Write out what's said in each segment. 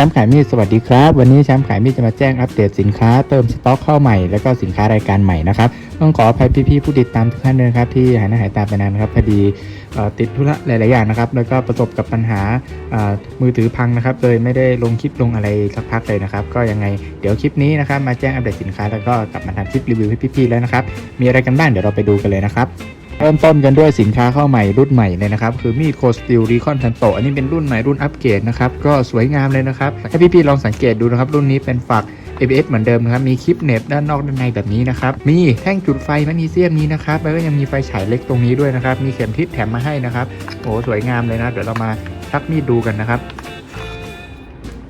ชมป์ขายมีดสวัสดีครับ วันนี้แชมป์ขายมีดจะมาแจ้งอัปเดตสินค้าเติมสต็อกเข้าใหม่แล้วก็สินค้ารายการใหม่นะครับต้องขออภัยพี่ๆผู้ติดตามทุกท่านด้วยครับที่หายหน้าหายตาไปนานนะครับพอดีติดธุระหลายๆอย่างนะครับแล้วก็ประสบกับปัญหามือถือพังนะครับเลยไม่ได้ลงคลิปลงอะไรสักพักเลยนะครับก็ยังไงเดี๋ยวคลิปนี้นะครับมาแจ้งอัปเดตสินค้าแล้วก็กลับมาทำคลิปรีวิวให้พี่ๆแล้วนะครับมีอะไรกันบ้างเดี๋ยวเราไปดูกันเลยนะครับ เริ่มต้นกันด้วยสินค้าเข้าใหม่รุ่นใหม่เลยนะครับ คือมีดโคสติลรีคอนทันโตอันนี้เป็นรุ่นใหม่รุ่นอัปเกรดนะครับ ก็สวยงามเลยนะครับให้พี่ๆลองสังเกตดูนะครับ รุ่นนี้เป็นฝัก ABS เหมือนเดิมนะครับ มีคลิปเน็บด้านนอกด้านในแบบนี้นะครับ มีแท่งจุดไฟแมกนีเซียมนี้นะครับแล้วก็ยังมีไฟฉายเล็กตรงนี้ด้วยนะครับ มีเข็มทิศแถมมาให้นะครับโอ้สวยงามเลยนะเดี๋ยวเรามาชักมีดดูกันนะครับ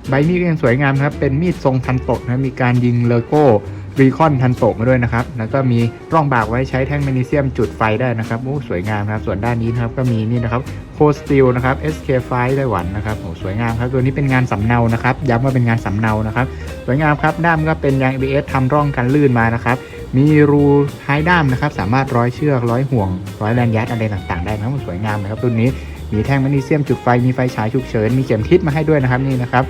ใบมีดยังสวยงามครับเป็นมีดทรงทันโตนะมีการยิงเลโก้ รีคอนทันโตะมาด้วยนะครับ แล้วก็มีร่องบากไว้ใช้แท่งแมกนีเซียมจุดไฟได้นะครับโอ้สวยงามครับ ส่วนด้านนี้นะครับก็มีนี่นะครับโคสติลนะครับ SK5 ไต้หวันนะครับโอ้สวยงามครับ ตัวนี้เป็นงานสำเนานะครับ ย้ำว่าเป็นงานสำเนานะครับ สวยงามครับ ด้ามก็เป็นยาง ABS ทำร่องกันลื่นมานะครับ มีรูท้ายด้ามนะครับ สามารถร้อยเชือกร้อยห่วง ร้อยแลนยัดอะไรต่างๆ ได้นะครับสวยงามนะครับ รุ่นนี้ มีแท่งแมกนีเซียมจุดไฟ มีไฟฉายฉุกเฉิน มีเข็มทิศมาให้ด้วยนะครับนี่นะครับ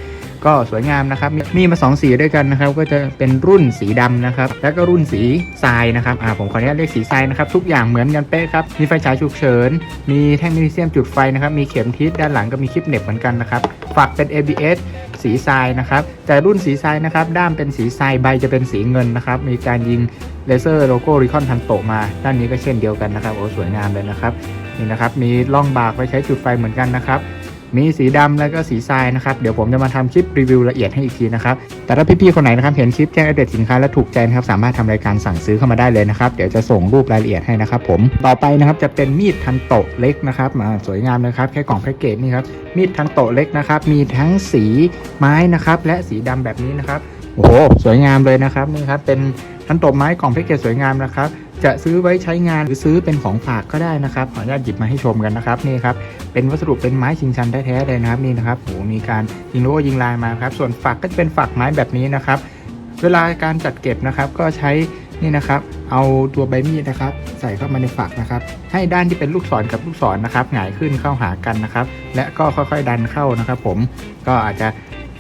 ก็สวยงามนะครับมีมีมา 2 สีด้วยกันนะครับ ก็จะเป็นรุ่นสีดำนะครับ แล้วก็รุ่นสีทรายนะครับ อ่า ผมขออนุญาตเรียกสีทรายนะครับ ทุกอย่างเหมือนกันเป๊ะครับ มีไฟฉายฉุกเฉิน มีแท่งมกนีเซียมจุดไฟนะครับ มีเข็มทิศด้านหลังก็มีคลิปเหน็บเหมือนกันนะครับ ฝักเป็น ABS สีทรายนะครับ แต่รุ่นสีทรายนะครับ ด้ามเป็นสีทราย ใบจะเป็นสีเงินนะครับ มีการยิงเลเซอร์โลโก้ริคอนทันโตมา ด้านนี้ก็เช่นเดียวกันนะครับ โอ้ สวยงามเลยนะครับ นี่นะครับ มีร่องบากไว้ใช้จุดไฟเหมือนกันนะครับ มีสีดำแล้วก็สีทรายนะครับ เดี๋ยวผมจะมาทำคลิปรีวิวละเอียดให้อีกทีนะครับ แต่ถ้าพี่ๆคนไหนนะครับเห็นคลิปแจ้งอัปเดตสินค้าและถูกใจนะครับสามารถทำรายการสั่งซื้อเข้ามาได้เลยนะครับ เดี๋ยวจะส่งรูปรายละเอียดให้นะครับผม ต่อไปนะครับจะเป็นมีดทันโตะเล็กนะครับมาสวยงามนะครับแค่กล่องแพ็กเกจนี่ครับ มีดทันโตะเล็กนะครับ มีทั้งสีไม้นะครับและสีดำแบบนี้นะครับ โอ้โหสวยงามเลยนะครับนี่ครับเป็นทันโตะไม้กล่องแพ็กเกจสวยงามนะครับ จะซื้อไว้ใช้งานหรือซื้อเป็นของฝากก็ได้นะครับขออนุญาตหยิบมาให้ชมกันนะครับนี่ครับเป็นวัสดุเป็นไม้ชิงชันแท้ๆเลยนะครับนี่นะครับโหมีการยิงโลโก้ยิงลายมาครับส่วนฝักก็จะเป็นฝักไม้แบบนี้นะครับ เวลาการจัดเก็บนะครับก็ใช้นี่นะครับเอาตัวใบมีดนะครับ ใส่เข้ามาในฝักนะครับ ให้ด้านที่เป็นลูกศรกับลูกศรนะครับหงายขึ้นเข้าหากันนะครับ และก็ค่อยๆดันเข้านะครับ ผมก็อาจจะ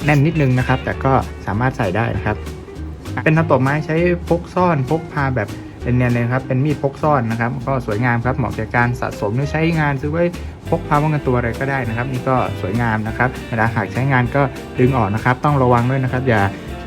แน่นนิดนึงนะครับ แต่ก็สามารถใส่ได้นะครับ เป็นทันโตะไม้ใช้พกซ่อนพกพาแบบ เป็นเนี่ยเลยครับ เป็นมีดพกซ่อนนะครับ ก็สวยงามครับ เหมาะแก่การสะสมหรือใช้งานซื้อไว้พกพาป้องกันตัวอะไรก็ได้นะครับ นี่ก็สวยงามนะครับเวลาหากใช้งานก็ดึงออกนะครับ ต้องระวังด้วยนะครับ อย่า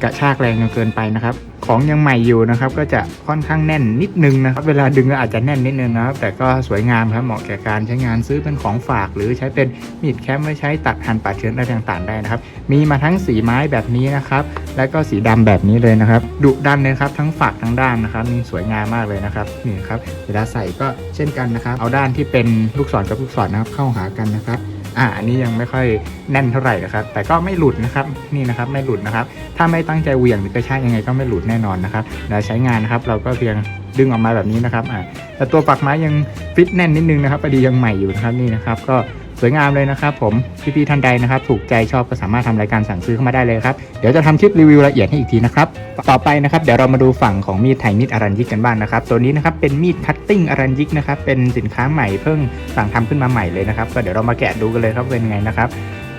กระชากแรงจนเกินไปนะครับ ของยังใหม่อยู่นะครับ ก็จะค่อนข้างแน่นนิดนึงนะครับ เวลาดึงก็อาจจะแน่นนิดนึงนะครับ แต่ก็สวยงามครับ เหมาะแก่การใช้งานซื้อเป็นของฝาก หรือใช้เป็นมีดแคมไว้ใช้ตัดหั่นปาดเชื้ออะไรต่างๆได้นะครับ มีมาทั้งสีไม้แบบนี้นะครับ แล้วก็สีดำแบบนี้เลยนะครับ ดุดันเลยครับ ทั้งฝักทั้งด้านนะครับนี่สวยงามมากเลยนะครับ นี่ครับ เวลาใส่ก็เช่นกันนะครับ เอาด้านที่เป็นลูกศรกับลูกศรนะครับเข้าหากันนะครับ อ่าอันนี้ยังไม่ค่อยแน่นเท่าไหร่นะครับ แต่ก็ไม่หลุดนะครับนี่นะครับไม่หลุดนะครับ ถ้าไม่ตั้งใจเหวี่ยงหรือกระชากยังไงก็ไม่หลุดแน่นอนนะครับแล้วใช้งานนะครับเราก็เพียงดึงออกมาแบบนี้นะครับอ่าแต่ตัวปักไม้ยังฟิตแน่นนิดนึงนะครับพอดียังใหม่อยู่นะครับนี่นะครับก็ สวยงามเลยนะครับผมพี่ๆท่านใดนะครับ ถูกใจชอบก็สามารถทำรายการสั่งซื้อเข้ามาได้เลยครับเดี๋ยวจะทำคลิปรีวิวละเอียดให้อีกทีนะครับต่อไปนะครับเดี๋ยวเรามาดูฝั่งของมีดไทยมีดอารันยิกกันบ้างนะครับตัวนี้นะครับเป็นมีดคัตติ้งอารันยิกนะครับเป็นสินค้าใหม่เพิ่งสั่งทำขึ้นมาใหม่เลยนะครับก็เดี๋ยวเรามาแกะดูกันเลยครับเป็นไงนะครับ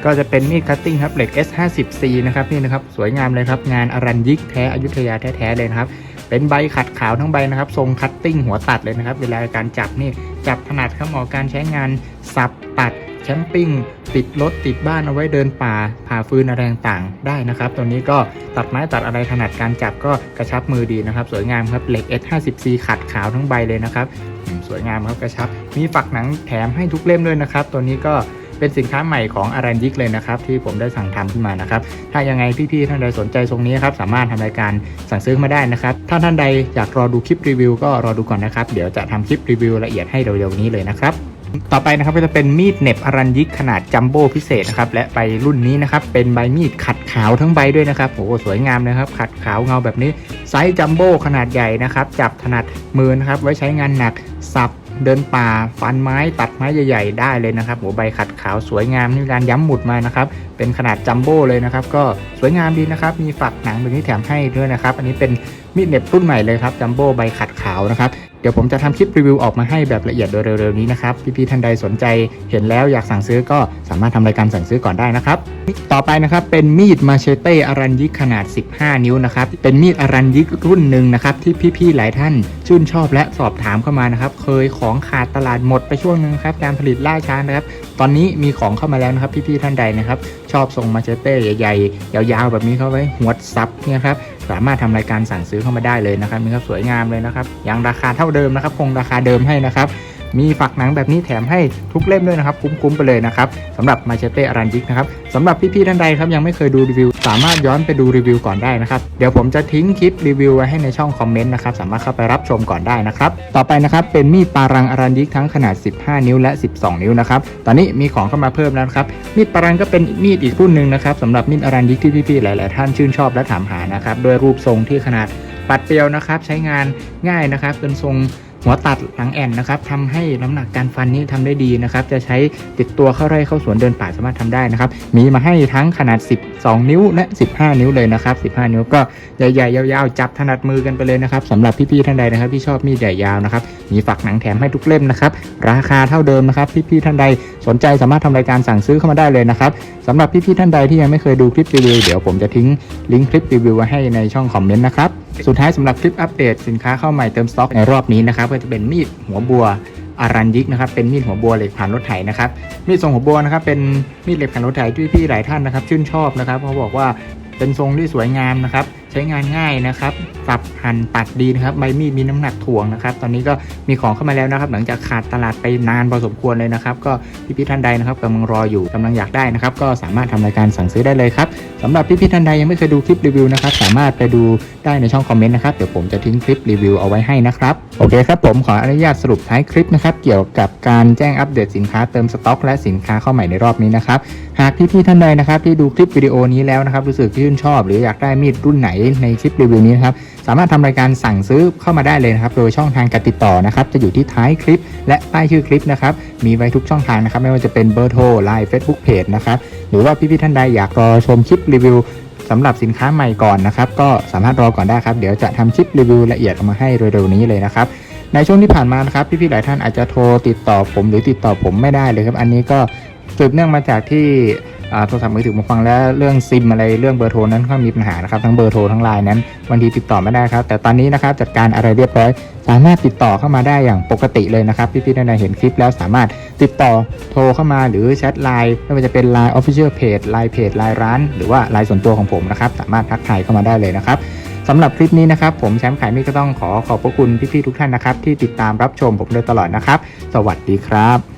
ก็จะเป็นมีดคัตติ้งครับเหล็ก S50C นะครับนี่นะครับสวยงามเลยครับงานอารันยิกแท้อยุธยาแท้ๆเลยนะครับเป็นใบขัดขาวทั้งใบนะครับ ทรงคัตติ้งหัวตัดเลยนะครับ เวลาการจับนี่จับถนัดครับหมาะกับการใช้งานสับตัด แคมปิ้งติดรถติดบ้านเอาไว้เดินป่าผ่าฟืนอะไรต่างๆได้นะครับ ตัวนี้ก็ตัดไม้ตัดอะไรถนัดการจับก็กระชับมือดีนะครับ สวยงามครับเหล็ก S50C ขัดขาวทั้งใบเลยนะครับสวยงามครับกระชับ มีฝักหนังแถมให้ทุกเล่มด้วยนะครับ ตัวนี้ก็เป็นสินค้าใหม่ของอารันยิกเลยนะครับ ที่ผมได้สั่งทำขึ้นมานะครับ ถ้ายังไงพี่ๆท่านใดสนใจทรงนี้ครับสามารถทำรายการสั่งซื้อมาได้นะครับ ถ้าท่านใดอยากรอดูคลิปรีวิวก็รอดูก่อนนะครับ เดี๋ยวจะทำคลิปรีวิวละเอียดให้เร็วๆนี้เลยนะครับ ต่อไปนะครับก็จะเป็นมีดเน็บอรันยิกขนาดจัมโบ้พิเศษนะครับและใบรุ่นนี้นะครับเป็นใบมีดขัดขาวทั้งใบด้วยนะครับโอ้โหสวยงามนะครับ ขัดขาวเงาแบบนี้ไซส์จัมโบ้ขนาดใหญ่นะครับจับถนัดมือนะครับไว้ใช้งานหนักสับเดินป่าฟันไม้ตัดไม้ใหญ่ๆได้เลยนะครับหัวใบขัดขาวสวยงามมีการย้ำหมุดมานะครับเป็นขนาดจัมโบ้เลยนะครับก็สวยงามดีนะครับมีฝักหนังแบบนี้แถมให้ด้วยนะครับอันนี้เป็นมีดเน็บรุ่นใหม่เลยครับจัมโบ้ใบขัดขาวนะครับ เดี๋ยวผมจะทำคลิปรีวิวออกมาให้แบบละเอียดโดยเร็วๆนี้นะครับพี่ๆท่านใดสนใจเห็นแล้วอยากสั่งซื้อก็สามารถทำรายการสั่งซื้อก่อนได้นะครับ ต่อไปนะครับเป็นมีดมาเชเต้อารันยิกขนาด 15 นิ้วนะครับเป็นมีดอารันยิกรุ่นหนึ่งนะครับที่พี่ๆหลายท่านชื่นชอบและสอบถามเข้ามานะครับเคยของขาดตลาดหมดไปช่วงหนึงครับการผลิตล่าช้านะครับตอนนี้มีของเข้ามาแล้วนะครับพี่ๆท่านใดนะครับชอบทรงมาเชเต้ใหญ่ๆ ยาวๆ แบบนี้เข้าไว้หัวซับเนี่ยครับสามารถทำรายการสั่งซื้อเข้ามาได้เลยนะครับนี่ครับสวยงามเลยนะครับยังราคาเท่าเดิมนะครับ คงราคาเดิมให้นะครับ มีฝักหนังแบบนี้แถมให้ทุกเล่มด้วยนะครับ คุ้มๆไปเลยนะครับสำหรับมาเชเต้อารันยิกนะครับสำหรับพี่ๆท่านใดครับยังไม่เคยดูรีวิว สามารถย้อนไปดูรีวิวก่อนได้นะครับ เดี๋ยวผมจะทิ้งคลิปรีวิวไว้ให้ในช่องคอมเมนต์นะครับสามารถเข้าไปรับชมก่อนได้นะครับ ต่อไปนะครับเป็นมีดปารังอารันยิกทั้งขนาด 15 นิ้วและ 12 นิ้วนะครับตอนนี้มีของเข้ามาเพิ่มแล้วนะครับมีดปารังก็เป็นมีดอีกรุ่นหนึ่งนะครับสำหรับมีดอารันยิกที่พี่ๆหลาย ๆ ท่านชื่นชอบและถามหานะครับด้วยรูปทรงที่ขนาด ปัดเปรียวนะครับ ใช้งานง่ายนะครับเป็นทรง หัวตัดหลังแอนนะครับทำให้น้ำหนักการฟันนี่ทำได้ดีนะครับ จะใช้ติดตัวเข้าไร่เข้าสวนเดินป่าสามารถทำได้นะครับ มีมาให้ทั้งขนาด 12 นิ้วและ 15 นิ้วเลยนะครับ 15 นิ้วก็ใหญ่ๆยาวๆ จับถนัดมือกันไปเลยนะครับสำหรับพี่ๆท่านใดนะครับ ที่ชอบมีดใหญ่ยาวนะครับ มีฝักหนังแถมให้ทุกเล่มนะครับ ราคาเท่าเดิมนะครับ พี่ๆท่านใดสนใจสามารถทำรายการสั่งซื้อเข้ามาได้เลยนะครับสำหรับพี่ๆท่านใดที่ยังไม่เคยดูคลิปรีวิวเดี๋ยวผมจะทิ้งลิงก์คลิปรีวิวไว้ให้ในช่องคอมเมนต์นะครับสุดท้ายสำหรับคลิปอัปเดตสินค้าเข้าใหม่เติมสต็อกในรอบนี้นะครับก็จะเป็นมีดหัวบัวอารันยิกนะครับเป็นมีดหัวบัวเหล็กผ่านรถไถนะครับมีดทรงหัวบัวนะครับเป็นมีดเหล็กผ่านรถไถที่พี่หลายท่านนะครับ ชื่นชอบนะครับเขาบอกว่าเป็นทรงที่สวยงามนะครับ ใช้งานง่ายนะครับสับหั่นตัดดีนะครับใบมีดมีน้ำหนักถ่วงนะครับ ตอนนี้ก็มีของเข้ามาแล้วนะครับ หลังจากขาดตลาดไปนานพอสมควรเลยนะครับ ก็พี่ๆท่านใดนะครับกำลังรออยู่กำลังอยากได้นะครับ ก็สามารถทำรายการสั่งซื้อได้เลยครับสำหรับพี่ๆท่านใดยังไม่เคยดูคลิปรีวิวนะครับ สามารถไปดูได้ในช่องคอมเมนต์นะครับเดี๋ยวผมจะทิ้งคลิปรีวิวเอาไว้ให้นะครับโอเคครับผมขออนุญาตสรุปท้ายคลิปนะครับเกี่ยวกับการแจ้งอัปเดตสินค้าเติมสต็อก และสินค้าเข้าใหม่ในรอบนี้นะครับหากพี่ๆท่านใดนะครับที่ดูคลิปวิดีโอนี้แล้วนะครับรู้สึกชื่นชอบ หรืออยากได้มีดรุ่นไหนในคลิปรีวิวนี้นะครับสามารถทำรายการสั่งซื้อเข้ามาได้เลยนะครับโดยช่องทางการติดต่อนะครับจะอยู่ที่ท้ายคลิป และใต้ชื่อคลิปนะครับมีไว้ทุกช่องทางนะครับไม่ว่าจะเป็นเบอร์โทรไลน์เฟซบุ๊กเพจนะครับหรือว่าพี่ๆท่านใดอยากรอชมคลิปรีวิวสำหรับสินค้าใหม่ก่อนนะครับก็สามารถรอก่อนได้ครับเดี๋ยวจะทำคลิปรีวิวละเอียดออกมาให้เร็วๆนี้เลยนะครับในช่วงที่ผ่านมานะครับพี่ๆหลายท่านอาจจะโทรติดต่อผมหรือติดต่อผมไม่ได้เลยครับอันนี้ก็ สืบเนื่องมาจากที่โทรศัพท์มือถือมาฟังแล้วเรื่องซิมอะไรเรื่องเบอร์โทรนั้นก็มีปัญหานะครับทั้งเบอร์โทรทั้งไลน์นั้นบางทีติดต่อไม่ได้ครับแต่ตอนนี้นะครับจัดการอะไรเรียบร้อย สามารถติดต่อเข้ามาได้อย่างปกติเลยนะครับพี่ๆท่านใดเห็นคลิปแล้วสามารถติดต่อโทรเข้ามาหรือแชทไลน์ไม่ว่าจะเป็น Line Official Page ไลน์เพจไลน์ร้าน หรือว่าไลน์ส่วนตัวของผมนะครับสามารถทักทายเข้ามาได้เลยนะครับสำหรับคลิปนี้นะครับผมแชมป์ขายมีก็ต้องขอขอบพระคุณพี่ๆทุกท่านนะครับที่ติดตามรับชมผมโดยตลอดนะครับ สวัสดีครับ